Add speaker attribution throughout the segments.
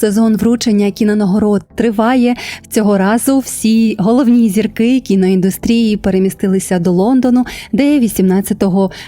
Speaker 1: Сезон вручення кінонагород триває. Цього разу всі головні зірки кіноіндустрії перемістилися до Лондону, де 18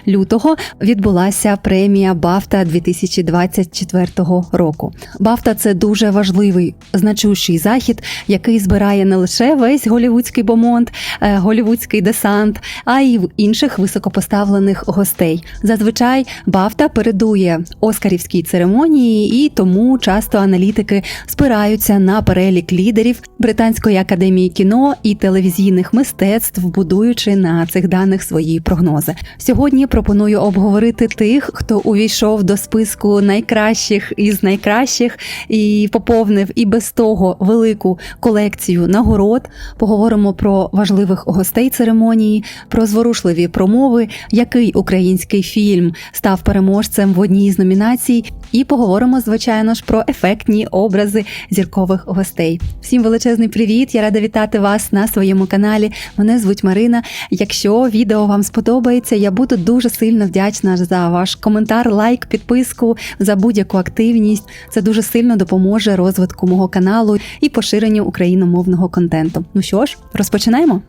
Speaker 1: лютого відбулася премія Бафта 2024 року. Бафта це дуже важливий значущий захід, який збирає не лише весь голівудський бомонд, е, голівудський десант, а й інших високопоставлених гостей. Зазвичай Бафта передує Оскарівській церемонії, і тому часто аналітики спираються на перелік лідерів Британської академії кіно і телевізійних мистецтв, будуючи на цих даних свої прогнози. Сьогодні пропоную обговорити тих, хто увійшов до списку найкращих із найкращих і поповнив і без того велику колекцію нагород. Поговоримо про важливих гостей церемонії, про зворушливі промови, який український фільм став переможцем в одній з номінацій, і поговоримо, звичайно ж, про ефектні образи зіркових гостей. Всім величезний привіт! Я рада вітати вас на своєму каналі. Мене звуть Марина. Якщо відео вам сподобається, я буду дуже сильно вдячна за ваш коментар, лайк, підписку, за будь-яку активність. Це дуже сильно допоможе розвитку мого каналу і поширенню україномовного контенту. Ну що ж, розпочинаємо.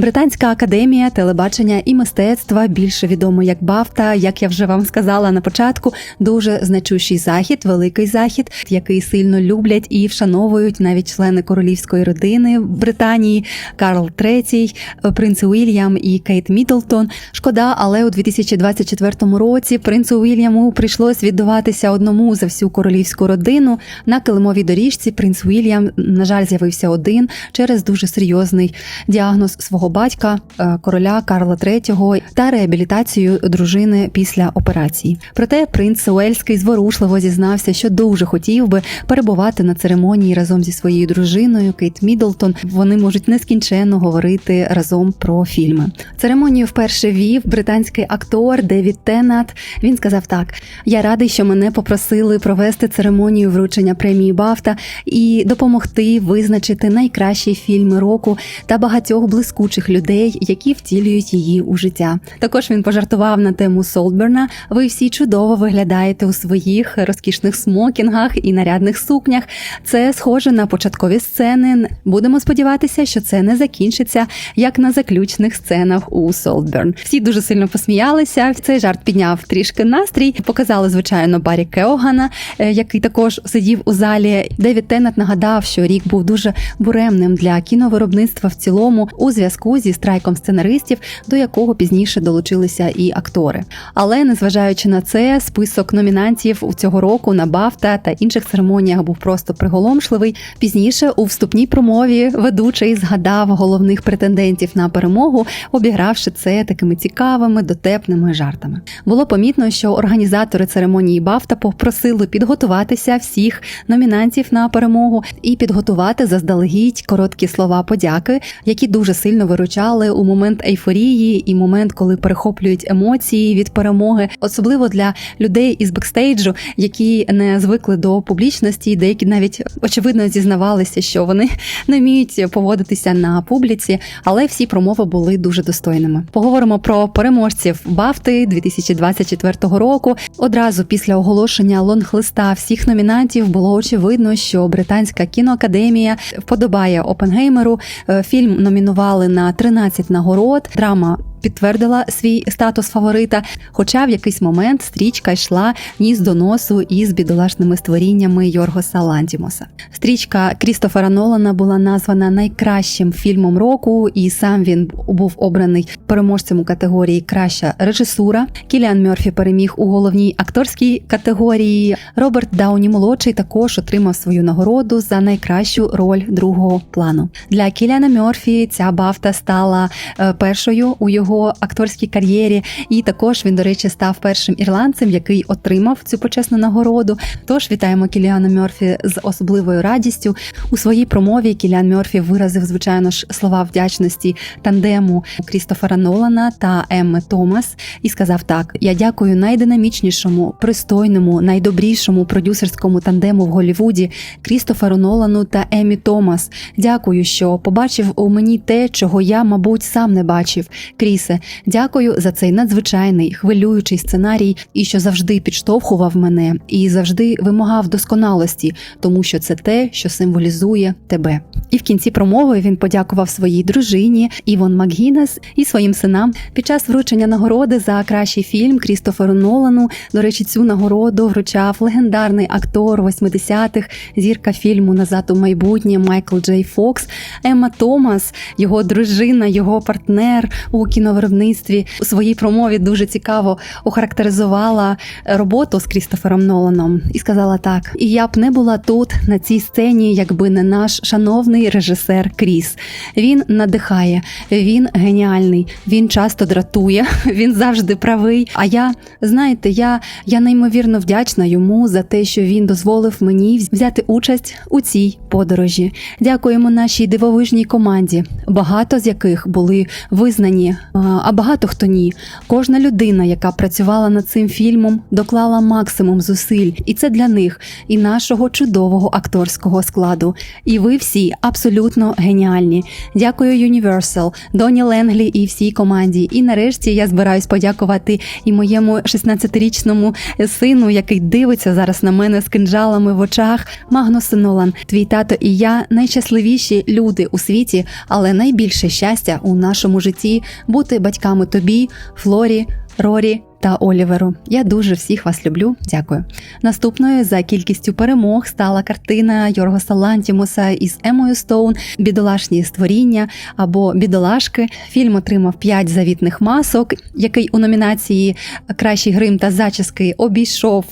Speaker 1: Британська академія телебачення і мистецтва більше відомо як Бафта, як я вже вам сказала на початку, дуже значущий захід, великий захід, який сильно люблять і вшановують навіть члени королівської родини Британії, Карл III, принц Уільям і Кейт Мідлтон. Шкода, але у 2024 році принцу Уільяму прийшлось віддаватися одному за всю королівську родину. На килимовій доріжці принц Уільям, на жаль, з'явився один через дуже серйозний діагноз свого батька, е, короля Карла III та реабілітацію дружини після операції. Проте принц Уельський зворушливо зізнався, що дуже хотів би перебувати на церемонії разом зі своєю дружиною Кейт Мідлтон. Вони можуть нескінченно говорити разом про фільми. Церемонію вперше вів британський актор Девід Теннат. Він сказав так: я радий, що мене попросили провести церемонію вручення премії Бафта і допомогти визначити найкращі фільми року та багатьох блискучих людей, які втілюють її у життя. Також він пожартував на тему Солдберна. Ви всі чудово виглядаєте у своїх розкішних смокінгах і нарядних сукнях. Це схоже на початкові сцени. Будемо сподіватися, що це не закінчиться як на заключних сценах у Солдберн. Всі дуже сильно посміялися. Цей жарт підняв трішки настрій. Показали звичайно Барі Кеогана, е, який також сидів у залі. Девід Теннет нагадав, що рік був дуже буремним для кіновиробництва в цілому у зв'язку зі страйком сценаристів, до якого пізніше долучилися і актори. Але незважаючи на це, список номінантів у цього року на Бафта та інших церемоніях був просто приголомшливий. Пізніше у вступній промові ведучий згадав головних претендентів на перемогу, обігравши це такими цікавими дотепними жартами. Було помітно, що організатори церемонії Бафта попросили підготуватися всіх номінантів на перемогу і підготувати заздалегідь короткі слова подяки, які дуже сильно виручали у момент ейфорії і момент, коли перехоплюють емоції від перемоги, особливо для людей із бекстейджу, які не звикли до публічності, деякі навіть очевидно зізнавалися, що вони не вміють поводитися на публіці, але всі промови були дуже достойними. Поговоримо про переможців Бафти 2024 року. Одразу після оголошення лонглиста всіх номінантів було очевидно, що британська кіноакадемія вподобає Опенгеймеру. Е, Фільм номінували на 13 нагород. Драма підтвердила свій статус фаворита. Хоча в якийсь момент стрічка йшла ніс до носу із бідолашними створіннями Йоргоса Ландімоса. Стрічка Крістофера Нолана була названа найкращим фільмом року, і сам він був обраний переможцем у категорії Краща режисура. Кіліан Мерфі переміг у головній акторській категорії. Роберт Дауні молодший також отримав свою нагороду за найкращу роль другого плану. Для Кіліана Мерфі ця бафта стала е, першою у його його акторській кар'єрі, і також він, до речі, став першим ірландцем, який отримав цю почесну нагороду. Тож вітаємо Кіліана Мьорфі з особливою радістю. У своїй промові Кіліан Мьорфі виразив, звичайно ж, слова вдячності тандему Крістофера Нолана та Емми Томас і сказав так: Я дякую найдинамічнішому, пристойному, найдобрішому продюсерському тандему в Голівуді Крістоферу Нолану та Еммі Томас. Дякую, що побачив у мені те, чого я, мабуть, сам не бачив. Кріс Крісе, дякую за цей надзвичайний хвилюючий сценарій, і що завжди підштовхував мене і завжди вимагав досконалості, тому що це те, що символізує тебе. І в кінці промови він подякував своїй дружині Івон Макгінес і своїм синам під час вручення нагороди за кращий фільм Крістоферу Нолану. До речі, цю нагороду вручав легендарний актор 80-х, зірка фільму Назад у майбутнє Майкл Джей Фокс, Емма Томас, його дружина, його партнер у кіновиробництві у своїй промові дуже цікаво охарактеризувала роботу з Крістофером Ноланом і сказала так: і я б не була тут на цій сцені, якби не наш шановний режисер Кріс. Він надихає, він геніальний, він часто дратує, він завжди правий. А я знаєте, я, я неймовірно вдячна йому за те, що він дозволив мені взяти участь у цій подорожі. Дякуємо нашій дивовижній команді, багато з яких були визнані, а, багато хто ні. Кожна людина, яка працювала над цим фільмом, доклала максимум зусиль, і це для них і нашого чудового акторського складу. І ви всі абсолютно геніальні. Дякую Universal, Доні Ленглі і всій команді. І нарешті я збираюсь подякувати і моєму 16-річному сину, який дивиться зараз на мене з кинджалами в очах. Магнус Нолан, твій тато і я найщасливіші люди у світі, але найбільше щастя у нашому житті бути батьками тобі, Флорі, Рорі. Та Оліверу, я дуже всіх вас люблю. Дякую. Наступною за кількістю перемог стала картина Йоргоса Лантімуса із Емою Стоун Бідолашні створіння або Бідолашки. Фільм отримав 5 завітних масок, який у номінації Кращий грим та зачіски обійшов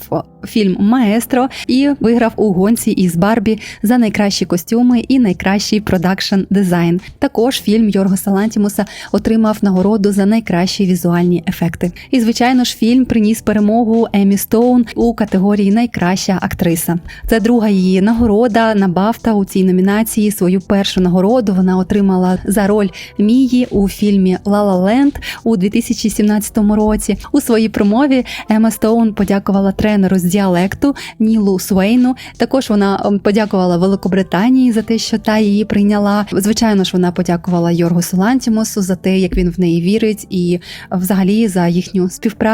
Speaker 1: фільм Маестро і виграв у гонці із Барбі за найкращі костюми і найкращий продакшн дизайн. Також фільм Йоргоса Лантімуса отримав нагороду за найкращі візуальні ефекти. І звичайно ж, фільм приніс перемогу Емі Стоун у категорії Найкраща актриса. Це друга її нагорода на Бафта у цій номінації. Свою першу нагороду вона отримала за роль Мії у фільмі «Ла Ла Ленд» у 2017 році. У своїй промові Ема Стоун подякувала тренеру з діалекту Нілу Суейну. Також вона ем, подякувала Великобританії за те, що та її прийняла. Звичайно ж, вона подякувала Йоргу Солантімосу за те, як він в неї вірить, і взагалі за їхню співпрацю.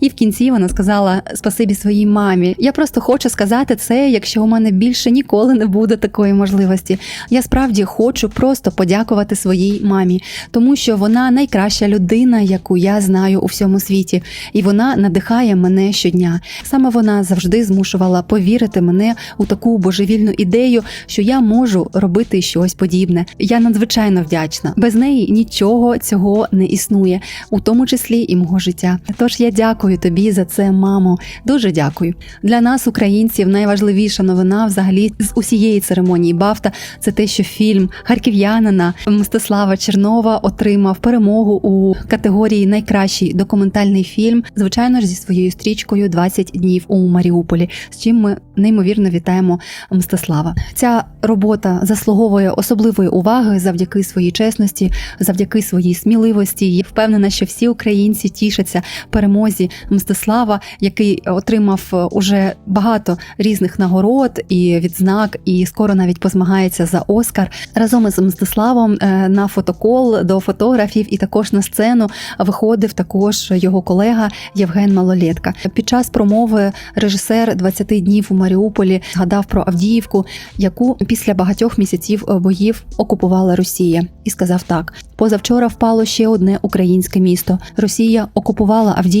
Speaker 1: І в кінці вона сказала спасибі своїй мамі. Я просто хочу сказати це, якщо у мене більше ніколи не буде такої можливості. Я справді хочу просто подякувати своїй мамі, тому що вона найкраща людина, яку я знаю у всьому світі, і вона надихає мене щодня. Саме вона завжди змушувала повірити мене у таку божевільну ідею, що я можу робити щось подібне. Я надзвичайно вдячна. Без неї нічого цього не існує, у тому числі і мого життя. Тож я дякую тобі за це, мамо. Дуже дякую. Для нас, українців, найважливіша новина взагалі з усієї церемонії Бафта це те, що фільм харків'янина Мстислава Чернова отримав перемогу у категорії Найкращий документальний фільм, звичайно ж, зі своєю стрічкою «20 днів у Маріуполі. З чим ми неймовірно вітаємо Мстислава. Ця робота заслуговує особливої уваги завдяки своїй чесності, завдяки своїй сміливості. Я впевнена, що всі українці тішаться перемозі Мстислава, який отримав уже багато різних нагород і відзнак, і скоро навіть позмагається за Оскар разом із Мстиславом е, на фотокол до фотографів, і також на сцену виходив також його колега Євген Малолетка. Під час промови режисер «20 днів у Маріуполі згадав про Авдіївку, яку після багатьох місяців боїв окупувала Росія, і сказав так: позавчора впало ще одне українське місто. Росія окупувала Авдіївку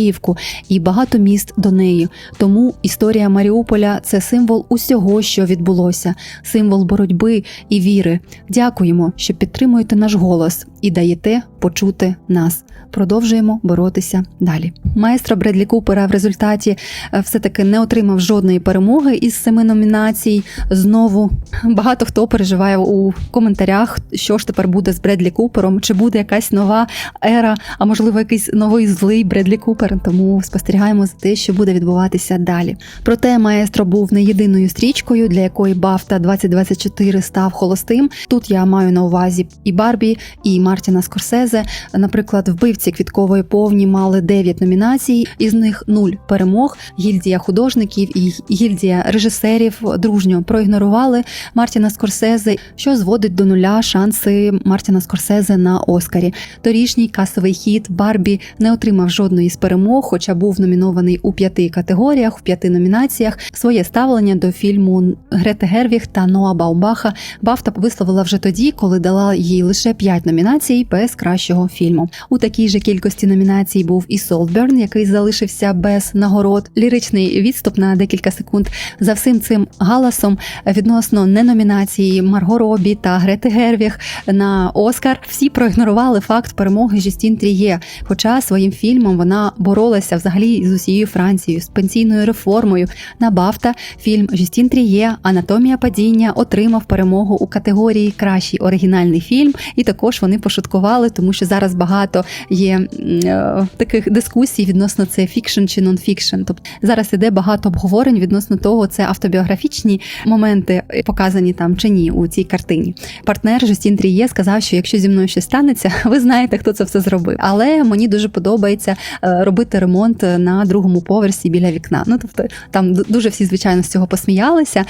Speaker 1: і багато міст до неї. Тому історія Маріуполя це символ усього, що відбулося, символ боротьби і віри. Дякуємо, що підтримуєте наш голос і даєте почути нас. Продовжуємо боротися далі. Маестро Бредлі Купера в результаті е, все таки не отримав жодної перемоги із семи номінацій. Знову багато хто переживає у коментарях, що ж тепер буде з Бредлі Купером, чи буде якась нова ера, а можливо, якийсь новий злий Бредлі Купер. Тому спостерігаємо за те, що буде відбуватися далі. Проте маестро був не єдиною стрічкою, для якої Бафта 2024 став холостим. Тут я маю на увазі і Барбі, і Мартіна Скорсезе. Наприклад, вбивця виконавці квіткової повні мали 9 номінацій, із них 0 перемог. Гільдія художників і гільдія режисерів дружньо проігнорували Мартіна Скорсезе, що зводить до нуля шанси Мартіна Скорсезе на Оскарі. Торішній касовий хіт Барбі не отримав жодної з перемог, хоча був номінований у п'яти категоріях, в п'яти номінаціях. Своє ставлення до фільму Грети Гервіг та Ноа Баумбаха Бафта висловила вже тоді, коли дала їй лише п'ять номінацій без кращого фільму. У такій же кількості номінацій був і Солтберн, який залишився без нагород. Ліричний відступ на декілька секунд за всім цим галасом відносно неномінації Марго Робі та Грети Гервіг на Оскар. Всі проігнорували факт перемоги Жюстін Тріє. Хоча своїм фільмом вона боролася взагалі з усією Францією з пенсійною реформою. На Бафта фільм Жюстін Тріє Анатомія падіння отримав перемогу у категорії Кращий оригінальний фільм, і також вони пошуткували, тому що зараз багато є м, е, таких дискусій відносно це фікшн чи нонфікшн. Тобто зараз іде багато обговорень відносно того, це автобіографічні моменти е, показані там чи ні у цій картині. Партнер Жюстін Тріє сказав, що якщо зі мною щось станеться, ви знаєте, хто це все зробив. Але мені дуже подобається е, робити ремонт на другому поверсі біля вікна. Ну тобто там дуже всі звичайно з цього посміялися.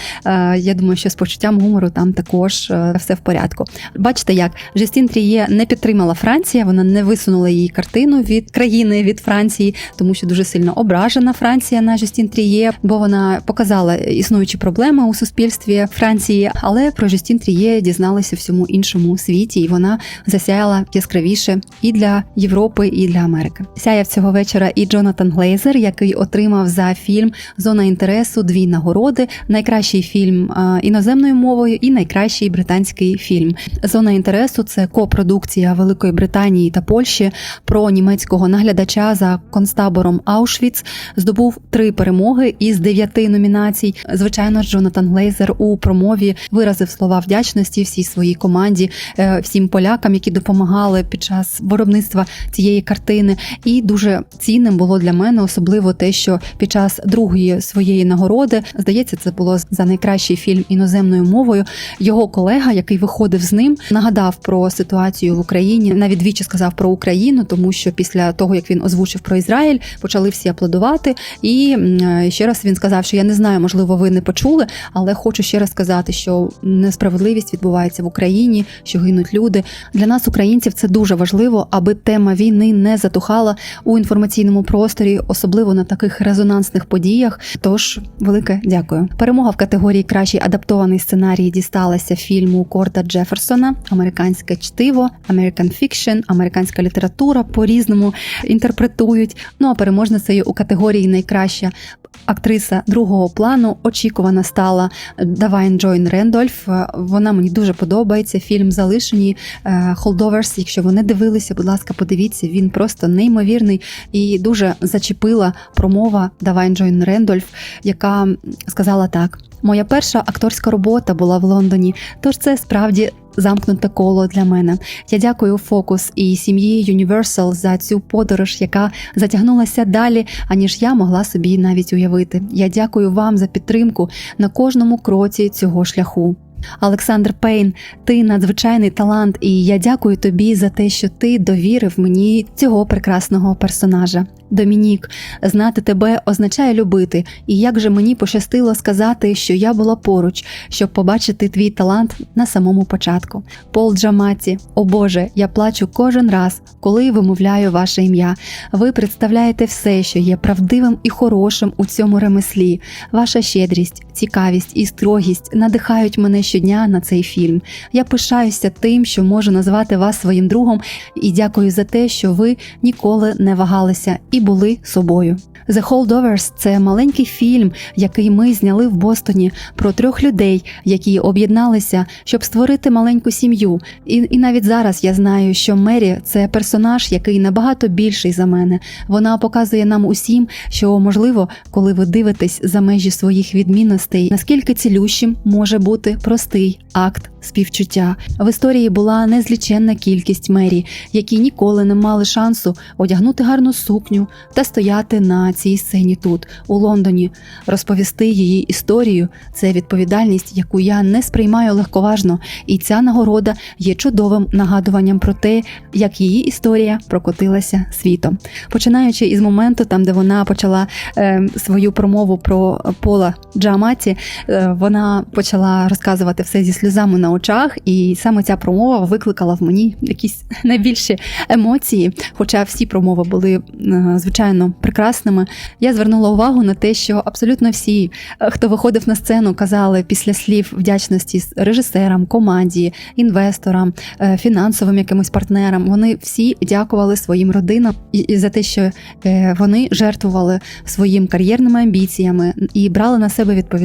Speaker 1: Я думаю, що з почуттям гумору там також все в порядку. Бачите, як Жестін Тріє не підтримала Франція, вона не висунула її картину від країни від Франції, тому що дуже сильно ображена Франція на Жестін Тріє, бо вона показала існуючі проблеми у суспільстві Франції. Але про Жестін Тріє дізналися всьому іншому світі, і вона засяяла яскравіше і для Європи, і для Америки. Сяяв цього вечора і Джонатан Глейзер, який отримав за фільм Зона інтересу дві нагороди: найкращий фільм е, іноземною мовою і найкращий британський фільм. Зона інтересу це копродукція Великої Британії та Польщі про німецького наглядача за концтабором Аушвіц. Здобув три перемоги із дев'яти номінацій. Звичайно, Джонатан Глейзер у промові виразив слова вдячності всій своїй команді, е, всім полякам, які допомагали під час виробництва цієї картини. І дуже цінним було для мене особливо те, що під час другої своєї нагороди, здається, це було за найкращий фільм іноземною мовою. Його колега, який виходив з ним, нагадав про ситуацію в Україні. Навіть двічі сказав про Україну, тому що після того як він озвучив про Ізраїль, почали всі аплодувати. І ще раз він сказав, що я не знаю, можливо, ви не почули, але хочу ще раз сказати, що несправедливість відбувається в Україні, що гинуть люди. Для нас, українців, це дуже важливо, аби тема війни не затухала у інформаційному просторі, особливо на таких резонансних подіях. Тож, велике дякую. Перемога в категорії Кращий адаптований сценарій дісталася фільму Корда Джеферсона, американське чтиво, American Fiction, американська література по різному інтерпретують. Ну а переможницею у категорії найкраща актриса другого плану очікувана стала Давайн Джойн Рендольф. Вона мені дуже подобається. Фільм залишені Холдоверс. Якщо ви не дивилися, будь ласка, подивіться. Він просто неймовірний і дуже зачепила промова Давайн Джойн Рендольф, яка сказала так: моя перша акторська робота була в Лондоні, тож це справді. Замкнуте коло для мене. Я дякую Фокус і сім'ї Universal за цю подорож, яка затягнулася далі, аніж я могла собі навіть уявити. Я дякую вам за підтримку на кожному кроці цього шляху. Олександр Пейн, ти надзвичайний талант, і я дякую тобі за те, що ти довірив мені цього прекрасного персонажа. Домінік, знати тебе означає любити, і як же мені пощастило сказати, що я була поруч, щоб побачити твій талант на самому початку. Пол Джаматі, о Боже, я плачу кожен раз, коли вимовляю ваше ім'я. Ви представляєте все, що є правдивим і хорошим у цьому ремеслі. Ваша щедрість, цікавість і строгість надихають мене щодня на цей фільм. Я пишаюся тим, що можу назвати вас своїм другом, і дякую за те, що ви ніколи не вагалися і були собою. The Holdovers – це маленький фільм, який ми зняли в Бостоні про трьох людей, які об'єдналися, щоб створити маленьку сім'ю. І, і навіть зараз я знаю, що Мері це персонаж, який набагато більший за мене. Вона показує нам усім, що можливо, коли ви дивитесь за межі своїх відмінностей. Цінностей, наскільки цілющим може бути простий акт співчуття. В історії була незліченна кількість мері, які ніколи не мали шансу одягнути гарну сукню та стояти на цій сцені тут, у Лондоні. Розповісти її історію це відповідальність, яку я не сприймаю легковажно, і ця нагорода є чудовим нагадуванням про те, як її історія прокотилася світом. Починаючи із моменту, там де вона почала е, свою промову про Пола Джаматі, е, вона почала розказувати все зі сльозами на очах, і саме ця промова викликала в мені якісь найбільші емоції. Хоча всі промови були е, звичайно прекрасними. Я звернула увагу на те, що абсолютно всі, е, хто виходив на сцену, казали після слів вдячності режисерам, команді, інвесторам, фінансовим якимось партнерам. Вони всі дякували своїм родинам і, за те, що вони жертвували своїм кар'єрними амбіціями і брали на себе відповідальність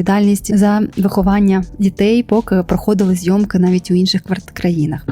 Speaker 1: за виховання дітей, поки проходили зйомки навіть у інших країнах.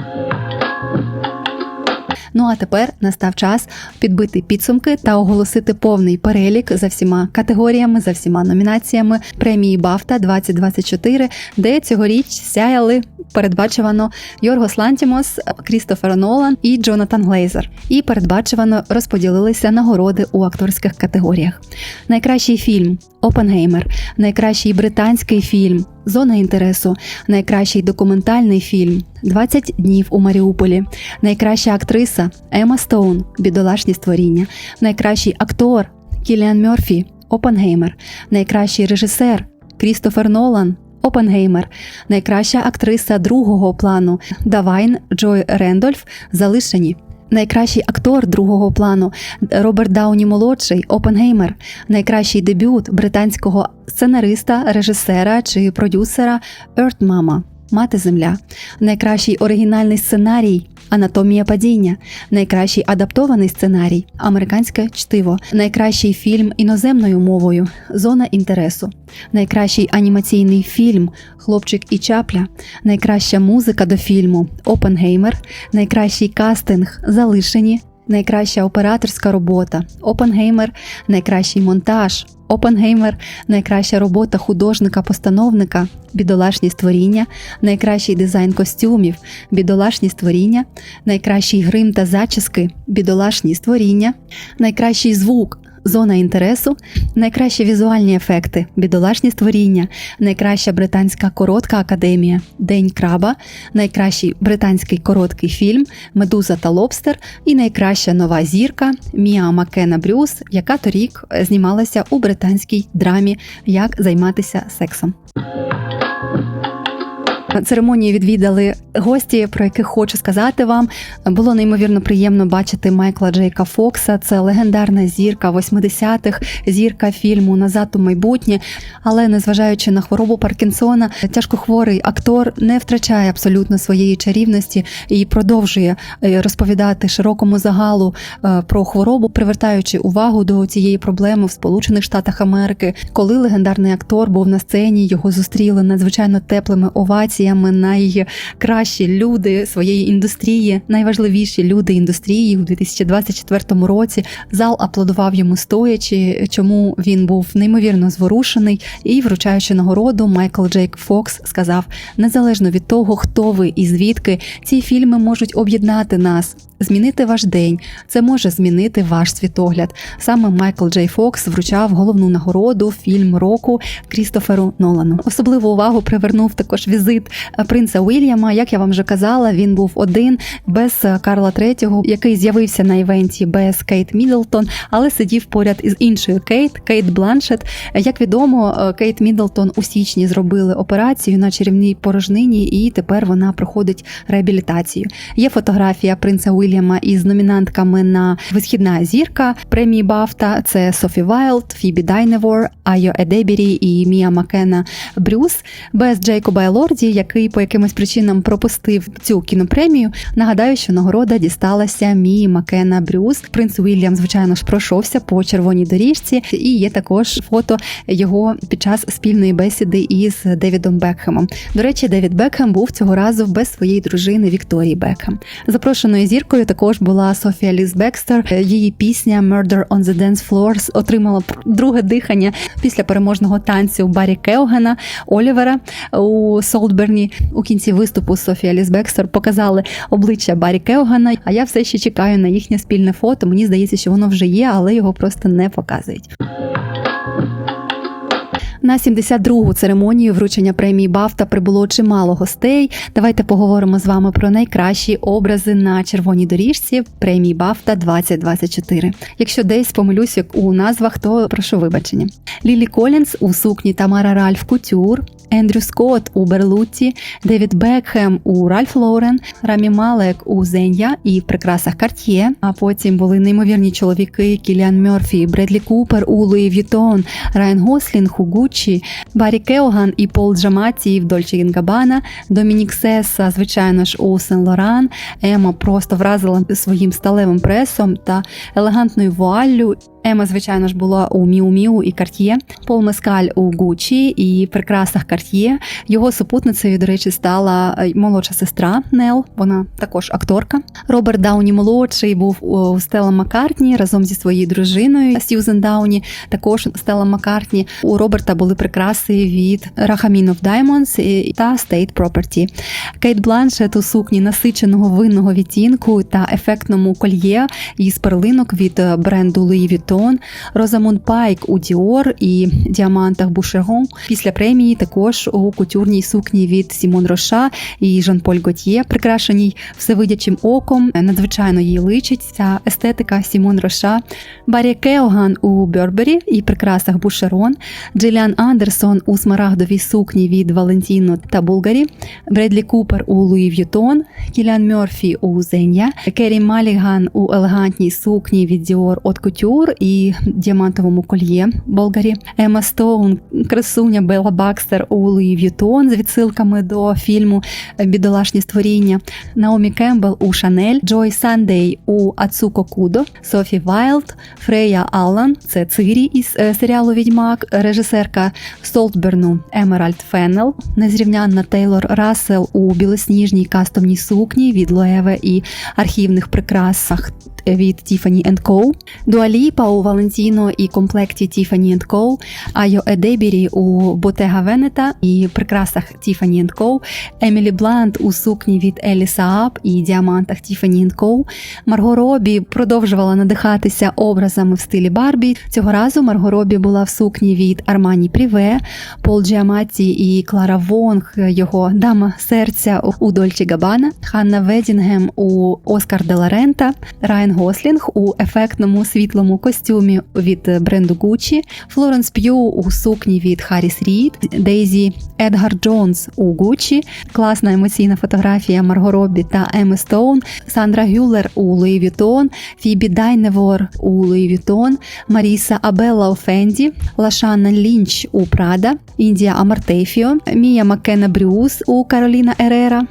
Speaker 1: Ну а тепер настав час підбити підсумки та оголосити повний перелік за всіма категоріями, за всіма номінаціями премії Бафта 2024, де цьогоріч сяяли передбачувано Йоргос Лантімос, Крістофер Нолан і Джонатан Глейзер. І передбачувано розподілилися нагороди у акторських категоріях. Найкращий фільм Опенгеймер, найкращий британський фільм Зона інтересу, найкращий документальний фільм 20 днів у Маріуполі, найкраща актриса Ема Стоун, бідолашні створіння, найкращий актор Кіліан Мьорфі, Опенгеймер, найкращий режисер Крістофер Нолан. Опенгеймер, найкраща актриса другого плану. Давайн Джой Рендольф залишені. Найкращий актор другого плану. Роберт Дауні молодший Опенгеймер, найкращий дебют британського сценариста, режисера чи продюсера Ертмама, Мати Земля, найкращий оригінальний сценарій Анатомія падіння, найкращий адаптований сценарій. Американське чтиво, найкращий фільм іноземною мовою. Зона інтересу, найкращий анімаційний фільм Хлопчик і чапля, найкраща музика до фільму. Опенгеймер, найкращий кастинг. Залишені. Найкраща операторська робота Опенгеймер, найкращий монтаж Опенгеймер, найкраща робота художника-постановника, бідолашні створіння, найкращий дизайн костюмів, бідолашні створіння, найкращий грим та зачіски, бідолашні створіння, найкращий звук. Зона інтересу, найкращі візуальні ефекти, бідолашні створіння, найкраща британська коротка академія, День краба, найкращий британський короткий фільм Медуза та Лобстер і найкраща нова зірка Міа Маккена Брюс, яка торік знімалася у британській драмі Як займатися сексом. Церемонії відвідали гості, про яких хочу сказати вам. Було неймовірно приємно бачити Майкла Джейка Фокса. Це легендарна зірка 80-х, зірка фільму Назад у майбутнє. Але незважаючи на хворобу Паркінсона, тяжкохворий актор не втрачає абсолютно своєї чарівності і продовжує е, розповідати широкому загалу е, про хворобу, привертаючи увагу до цієї проблеми в Сполучених Штатах Америки. Коли легендарний актор був на сцені, його зустріли надзвичайно теплими оваціями. Найкращі люди своєї індустрії, найважливіші люди індустрії у 2024 році. Зал аплодував йому стоячи, чому він був неймовірно зворушений. І, вручаючи нагороду, Майкл Джейк Фокс сказав: незалежно від того, хто ви і звідки, ці фільми можуть об'єднати нас. Змінити ваш день це може змінити ваш світогляд. Саме Майкл Джей Фокс вручав головну нагороду фільм року Крістоферу Нолану. Особливу увагу привернув також візит принца Уільяма. Як я вам вже казала, він був один без Карла III, який з'явився на івенті без Кейт Міддлтон, але сидів поряд із іншою Кейт Кейт Бланшет. Як відомо, Кейт Міддлтон у січні зробили операцію на черевній порожнині, і тепер вона проходить реабілітацію. Є фотографія принца Уільяма із номінантками на висхідна зірка премії Бафта. Це Софі Вайлд, Фібі Дайневор, Айо Едебірі і Мія Макена Брюс без Джейкоба Елорді, який по якимось причинам пропустив цю кінопремію. Нагадаю, що нагорода дісталася Мії Макена Брюс. Принц Уільям, звичайно ж, пройшовся по червоній доріжці, і є також фото його під час спільної бесіди із Девідом Бекхемом. До речі, Девід Бекхем був цього разу без своєї дружини Вікторії Бекхем. Запрошеною зіркою співачкою також була Софія Ліз Бекстер. Її пісня «Murder on the Dance Floor» отримала друге дихання після переможного танцю Барі Кеогана Олівера у Солтберні. У кінці виступу Софія Ліз Бекстер показали обличчя Барі Кеогана. А я все ще чекаю на їхнє спільне фото. Мені здається, що воно вже є, але його просто не показують. На 72-гу церемонію вручення премії Бафта прибуло чимало гостей. Давайте поговоримо з вами про найкращі образи на червоній доріжці премії Бафта 2024. Якщо десь помилюсь як у назвах, то прошу вибачення. Лілі Колінс у сукні Тамара Ральф Кутюр. Ендрю Скотт у Берлутті, Девід Бекхем у Ральф Лорен, Рамі Малек у Зенья і в прикрасах Карт'є. А потім були неймовірні чоловіки Кіліан Мерфі, Бредлі Купер у Луї Вітон, Райан Гослінг у Гуччі, Барі Кеоган і Пол Джаматі в Дольче Габана, Домінік Сеса, звичайно ж, у Сен Лоран. Ема просто вразила своїм сталевим пресом та елегантною вуаллю. Ема, звичайно ж, була у Міу Міу і Карт'є, Пол Мескаль у Гучі і прикрасах Карт'є. Його супутницею, до речі, стала молодша сестра Нел. Вона також акторка. Роберт Дауні молодший був у Стела Маккартні разом зі своєю дружиною Сьюзен Дауні. Також Стела Маккартні. У Роберта були прикраси від Rachamin of та State Property. Кейт Бланшет у сукні насиченого винного відтінку та ефектному кольє із перлинок від бренду Louis Vuitton. Розамунд Пайк у Dior і діамантах Бушерон. Після премії також у кутюрній сукні від Сімон Роша і Жан-Поль Готьє, прикрашеній всевидячим оком. Надзвичайно їй личить ця естетика Сімон Роша, Барі Кеоган у Бербері і прикрасах Бушерон, Джиліан Андерсон у смарагдовій сукні від Валентіно та Булгарі, Бредлі Купер у Луї В'ютон, Кілян Мерфі у Зенья, Керрі Маліган у елегантній сукні від Dior От Couture і діамантовому кольє Болгарі, Ема Стоун, красуня Белла Бакстер у Луї В'ютон з відсилками до фільму Бідолашні створіння, Наомі Кембл у Шанель, Джой Сандей у Ацуко Кудо, Софі Вайлд, Фрея Аллан, це Цирі із серіалу Відьмак, режисерка Солтберну Емеральд Феннел, незрівнянна Тейлор Рассел у білосніжній кастомній сукні від Лоеве і архівних прикрасах від Tiffany Co, Дуаліпа у Валентіно і комплекті Tiffany Co, Айо Едебірі у Ботега Венета і прикрасах Tiffany Co, Емілі Блант у сукні від Елі Сааб і діамантах Tiffany Co, Марго Робі продовжувала надихатися образами в стилі Барбі. Цього разу Марго Робі була в сукні від Армані Пріве, Пол Джіаматті і Клара Вонг, його дама серця у Дольче Габана, Ханна Ведінгем у Оскар Деларента, Райан Гослінг у ефектному світлому костюмі від бренду Gucci, Флоренс П'ю у сукні від Харріс Рід, Дейзі Едгар Джонс у Gucci, класна емоційна фотографія Марго Робі та Еми Стоун, Сандра Гюллер у Луї Вітон, Фібі Дайневор у Луї Вітон, Маріса Абелла у Фенді, Лашана Лінч у Прада, Індія Амартефіо, Мія Маккена Брюс у Кароліна Ерера,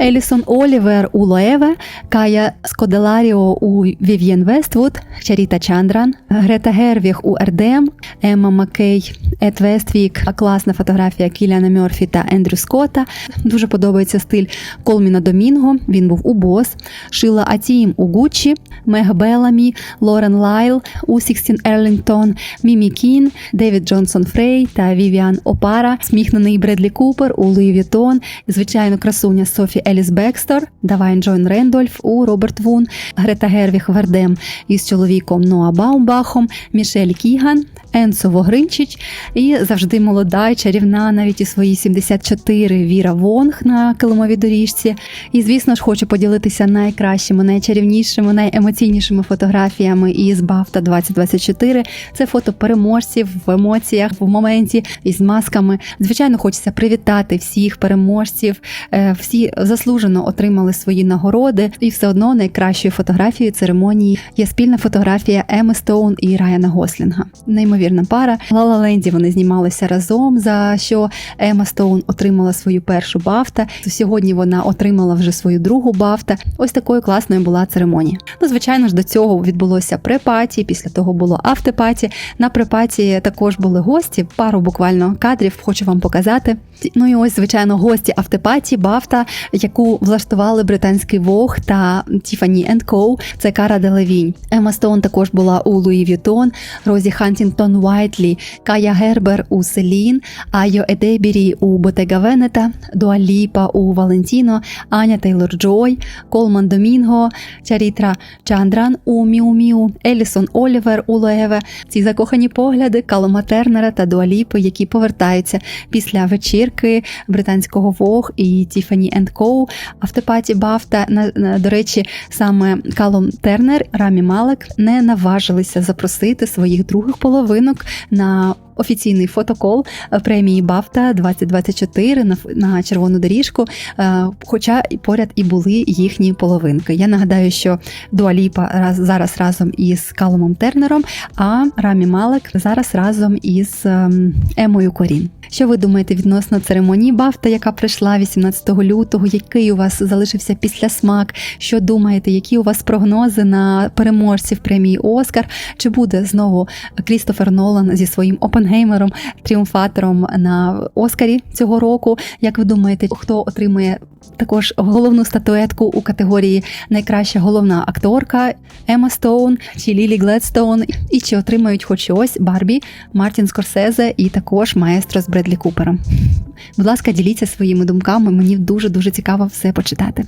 Speaker 1: Елісон Олівер у Лоеве, Кая Скоделаріо у Вів'єн Вествуд, Чаріта Чандран, Грета Гервіг у РДМ, Емма Маккей, Ед Вествік, класна фотографія Кіляна Мерфі та Ендрю Скотта. Дуже подобається стиль Колміна Домінго. Він був у Бос, Шила Атім у Гуччі, Мег Беламі, Лорен Лайл у Сікстін Ерлінгтон, Мімі Кін, Девід Джонсон Фрей та Вівіан Опара, сміхнений Бредлі Купер у Луї Вітон, звичайно, красуня Софі Еліс Бекстер, Давайн Джон Рендольф у Роберт Вун, Грета Гервіг Вардем із чоловіком Ноа Баумбахом, Мішель Кіган, Енсо Вогринчич і завжди молода, і чарівна, навіть у свої 74 Віра Вонг на килимовій доріжці. І, звісно ж, хочу поділитися найкращими, найчарівнішими, найемоційнішими фотографіями із Бафта 2024. Це фото переможців в емоціях, в моменті із масками. Звичайно, хочеться привітати всіх переможців. Е, всі заслужено отримали свої нагороди, і все одно найкращою фотографією церемонії є спільна фотографія Еми Стоун і Райана Гослінга. Неймовірна пара. Лала Ленді вони знімалися разом. За що Ема Стоун отримала свою першу бафта. Сьогодні вона отримала вже свою другу бафта. Ось такою класною була церемонія. Ну, звичайно ж, до цього відбулося препаті. Після того було автопаті. На препаті також були гості. Пару буквально кадрів хочу вам показати. Ну і ось, звичайно, гості автопаті, бафта, яку влаштували британський Вог та Tiffany Co. Це Кара Делевінь. Ема Стоун також була у Луї Вітон, Розі Хантінгтон Уайтлі, Кая Гербер у Селін, Айо Едебірі у Ботега Венета, Дуаліпа у Валентіно, Аня Тейлор Джой, Колман Домінго, Чарітра Чандран у Міу Міу, Елісон Олівер у Лоеве. Ці закохані погляди Калома Тернера та Дуаліпи, які повертаються після вечірки британського Вог і Тіфані енд Коу, автопаті Бафта. До речі, саме Калом Тернер, Рамі Малек не наважилися запросити своїх других половинок на. Офіційний фотокол е, премії Бафта 2024 на, на червону доріжку, е, хоча поряд і були їхні половинки. Я нагадаю, що Дуаліпа раз, зараз разом із Каломом Тернером, а Рамі Малек зараз разом із ем, Емою Корін. Що ви думаєте відносно церемонії Бафта, яка прийшла 18 лютого? Який у вас залишився після смак? Що думаєте, які у вас прогнози на переможців премії Оскар? Чи буде знову Крістофер Нолан зі своїм Опенгеймером, тріумфатором на Оскарі цього року? Як ви думаєте, хто отримує також головну статуетку у категорії найкраща головна акторка Ема Стоун чи Лілі Гледстоун? І чи отримають хоч щось Барбі, Мартін Скорсезе і також маестро з Бредлі Купером? Будь ласка, діліться своїми думками. Мені дуже дуже цікаво все почитати.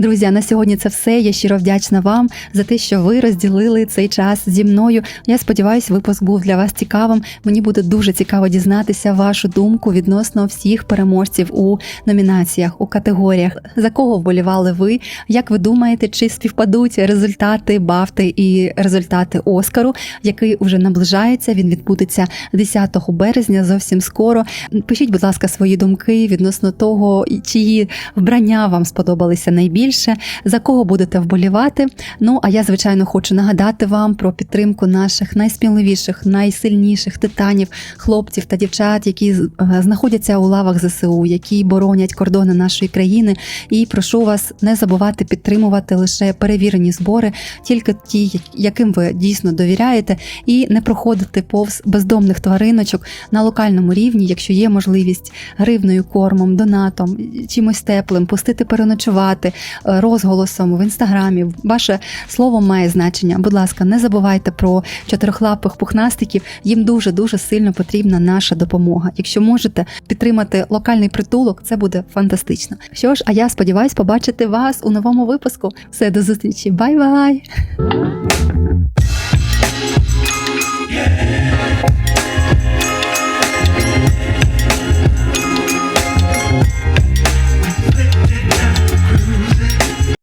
Speaker 1: Друзі, а на сьогодні це все. Я щиро вдячна вам за те, що ви розділили цей час зі мною. Я сподіваюся, випуск був для вас цікавим. Мені буде дуже цікаво дізнатися вашу думку відносно всіх переможців у номінаціях, у категоріях, за кого вболівали ви. Як ви думаєте, чи співпадуть результати Бафти і результати Оскару, який вже наближається? Він відбудеться 10 березня, зовсім скоро. Пишіть, будь ласка, свої думки відносно того, чиї вбрання вам сподобалися найбільше, за кого будете вболівати. Ну а я, звичайно, хочу нагадати вам про підтримку наших найсміливіших, найсильніших титанів, хлопців та дівчат, які е, знаходяться у лавах ЗСУ, які боронять кордони нашої країни. І прошу вас не забувати підтримувати лише перевірені збори, тільки ті, яким ви дійсно довіряєте, і не проходити повз бездомних твариночок на локальному рівні, якщо є можливість гривною кормом, донатом, чимось теплим, пустити переночувати розголосом в інстаграмі. Ваше слово має значення. Будь ласка, не забувайте про чотирихлапих пухнастиків. Їм дуже дуже сильно потрібна наша допомога. Якщо можете підтримати локальний притулок, це буде фантастично. Що ж, а я сподіваюсь побачити вас у новому випуску. Все до зустрічі, бай-бай!
Speaker 2: Yeah.